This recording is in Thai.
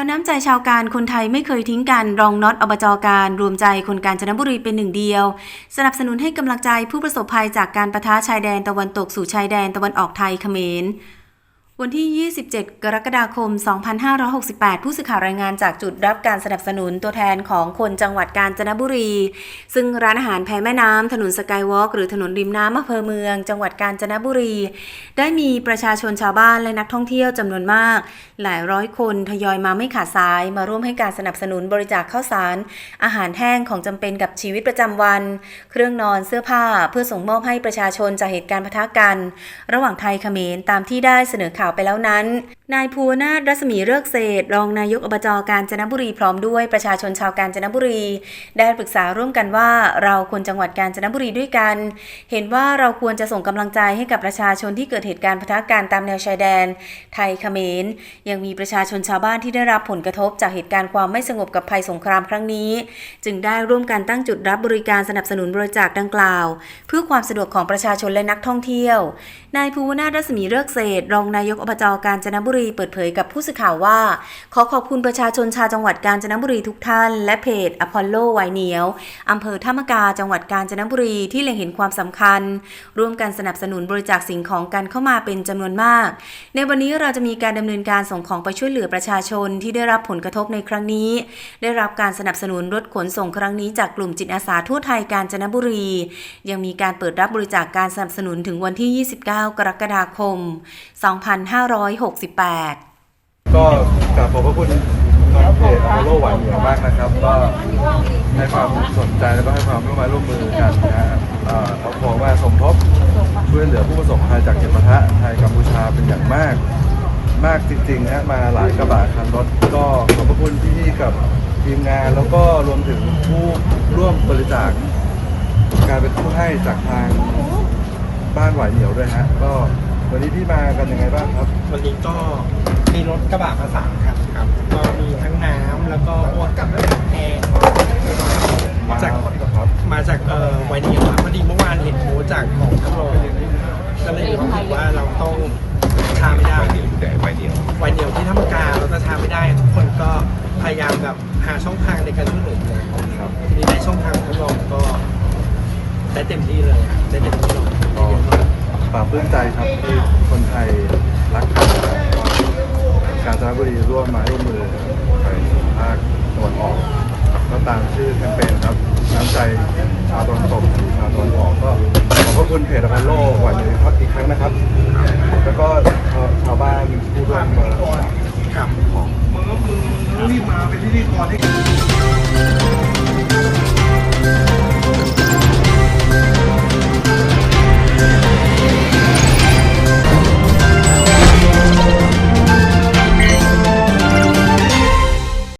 แล้วน้ำใจชาวการคนไทยไม่เคยทิ้งกัน รองน็อตอบจการรวมใจคนกาญจนบุรีเป็นหนึ่งเดียว สนับสนุนให้กำลังใจผู้ประสบภัยจากการประทะชายแดนตะวันตกสู่ชายแดนตะวันออกไทยเขมร วันที่ 27 กรกฎาคม 2568 ผู้สื่อข่าวรายงานจากจุดรับการสนับสนุนตัวแทนของคนจังหวัดกาญจนบุรี ซึ่งร้านอาหารแพแม่น้ำถนนสกายวอล์กหรือถนนริมน้ำอำเภอเมือง จังหวัดกาญจนบุรี ได้มีประชาชนชาวบ้านและนักท่องเที่ยวจำนวนมาก หลายร้อยคนทยอยมาไม่ขาดสายมาร่วมให้การสนับสนุนบริจาคข้าวสาร อาหารแห้งของจำเป็นกับชีวิตประจำวัน เครื่องนอนเสื้อผ้าเพื่อส่งมอบให้ประชาชนจากเหตุการณ์ปะทะกัน ระหว่างไทยเขมรตามที่ได้เสนอข่าวไปแล้วนั้น นายภูวนาถรัศมีเลิกเศษ รองนายกอบจกาญจนบุรีพร้อมด้วยประชาชนชาวกาญจนบุรี ได้ปรึกษาร่วมกันว่าเราคนจังหวัดกาญจนบุรีด้วยกัน เห็นว่าเราควรจะส่งกำลังใจให้กับประชาชนที่เกิดเหตุการณ์ปะทะกันตามแนวชายแดน ไทยเขมร ยังมีประชาชนชาวบ้านที่ได้รับผลกระทบจากเหตุการณ์ความไม่สงบกับภัยสงครามครั้งนี้ จึงได้ร่วมกันตั้งจุดรับบริการสนับสนุนบริจาคดังกล่าว เพื่อความสะดวกของประชาชนและนักท่องเที่ยวนายภูวนาถรัศมีเลิกเศษ รองนายกอบจกาญจนบุรีเปิดเผยกับผู้สื่อข่าวว่า ขอขอบคุณประชาชนชาวจังหวัดกาญจนบุรีทุกท่าน และเพจอพอลโลไวเหนียวอำเภอท่ามกาจังหวัดกาญจนบุรีที่เล็งเห็นความสำคัญ ร่วมกันสนับสนุนบริจาคสิ่งของกันเข้ามาเป็นจำนวนมาก ในวันนี้เราจะมีการดำเนินการส่งของไปช่วยเหลือประชาชนที่ได้รับผลกระทบในครั้งนี้ ได้รับการสนับสนุนรถขนส่งครั้งนี้จากกลุ่มจิตอาสาทั่วไทยกาญจนบุรี ยังมีการเปิดรับบริจาคการสนับสนุนถึงวันที่ 29 กรกฎาคม 2568ก็กราบขอบพระคุณทางเพจอโลหวานเหนียวมากนะครับ ก็ให้ความสนใจแล้วก็ให้ความร่วมมือร่วมมือกันนะฮะเอ่อเขาบอกว่าสมทบช่วยเหลือผู้ประสบภัยจากเหตุปะทะไทยกัมพูชาเป็นอย่างมาก มากจริงๆนะฮะมาหลายกระบะคันรถก็ขอบพระคุณพี่ๆกับทีมงาน แล้วก็รวมถึงผู้ร่วมบริจาคการเป็นผู้ให้จากทางบ้านหวายเหนียวด้วยฮะก็ วันนี้พี่มากันยังไงบ้างครับ วันนี้ก็มีรถกระบะมาสามคันครับ ก็มีทั้งน้ำแล้วก็พวกกับแอร์มาจากครับมาจากเอ่อไวเนียวอะพอดีเมื่อวานเห็นโพสต์จากของทัพโลก็เลยมีความรู้สึกว่าเราต้องชาไม่ได้แต่ไวเนียวไวเนียวที่ทำการเราจะชาไม่ได้ ทุกคนก็พยายามแบบหาช่องทางในการช่วยเหลือเลยครับทีนี้ได้ช่องทางทัพโลก็ได้เต็มที่เลยอะได้เต็มที่เลยก็ ปลาบปลื้มใจครับที่คนไทยรักกันนะครับการจนบุรีร่วมมาร่วมมือไปภาคตะวันออก ก็ตามชื่อแคมเปญครับน้ำใจชาวตะวันตกชาวตะวันออกก็ขอบพระคุณเพจอพอลโลหวานเลยครับอีกครั้งนะครับ แล้วก็